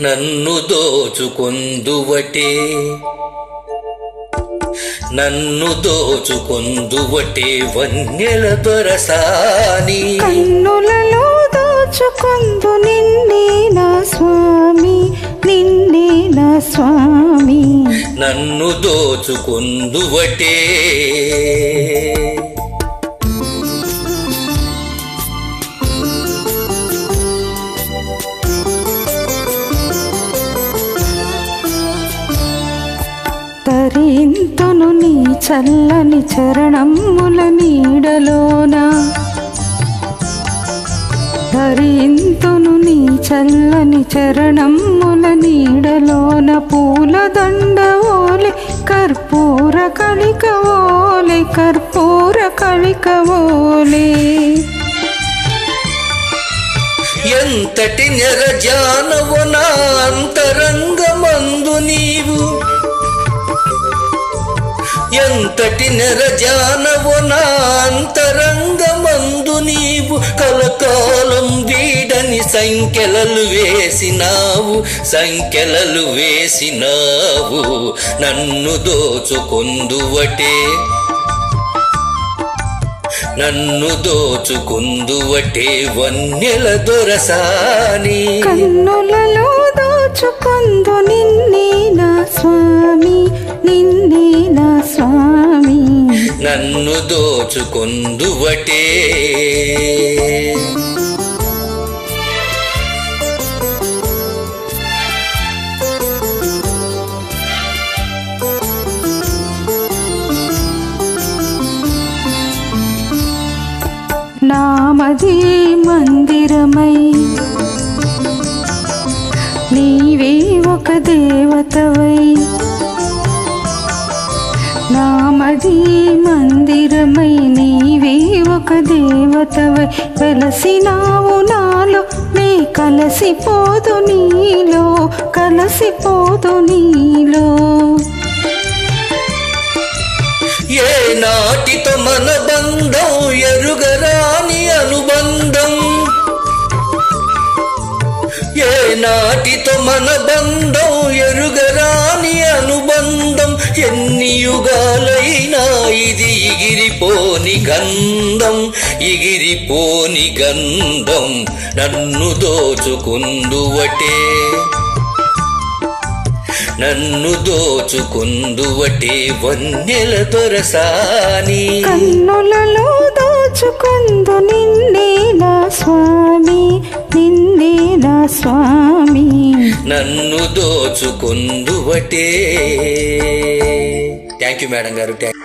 నన్ను దోచుకొందువటే. నన్ను దోచుకొందువటే వన్యల దొరసాని. కన్నులలో దోచుకొందు నిన్నే నా స్వామి నిన్నే నా స్వామి. నన్ను దోచుకొందువటే. చల్లని చరణముల నీడలోన ధరింతును నీ చల్లని చరణముల నీడలోన పూల దండ ఓలే కర్పూర కళిక ఓలే కర్పూర కళిక ఓలే. ఎంతటి నెరజానవు నా అంతరంగమ ఎంతటి నెరజానవు నా అంతరంగమందు నీవు కలకాలం వీడని సంఖ్యలలు వేసినావు సంఖ్యలలు వేసినావు నన్ను దోచుకొందువటే. నన్ను దోచుకుందువటే వన్యల దొరసాని. కన్నులలో దోచుకుందుని నన్ను దోచుకొందువటే. నామది మందిరమై నీవే ఒక దేవతవై నామది మందిరమై నీవే ఒక దేవతవై వెలసినావు నాలో. నే కలసిపోదు నీలో కలసిపోదు నీలో. ఏ నాటితో మన బంధం ఏ నాటితో మన బంధం ఎరుగరాని అనుబంధం ఎన్ని యుగాలైనా ఇది ఇగిరిపోని గంధం ఇగిరిపోని గంధం నన్ను దోచుకుందువటే. నన్ను దోచుకుందువటే వన్యల దొరసాని. కన్నులలో దోచుకుందు నిన్ను స్వామి. నన్ను దోచుకుందువటే. థ్యాంక్ యూ మేడం గారు. థ్యాంక్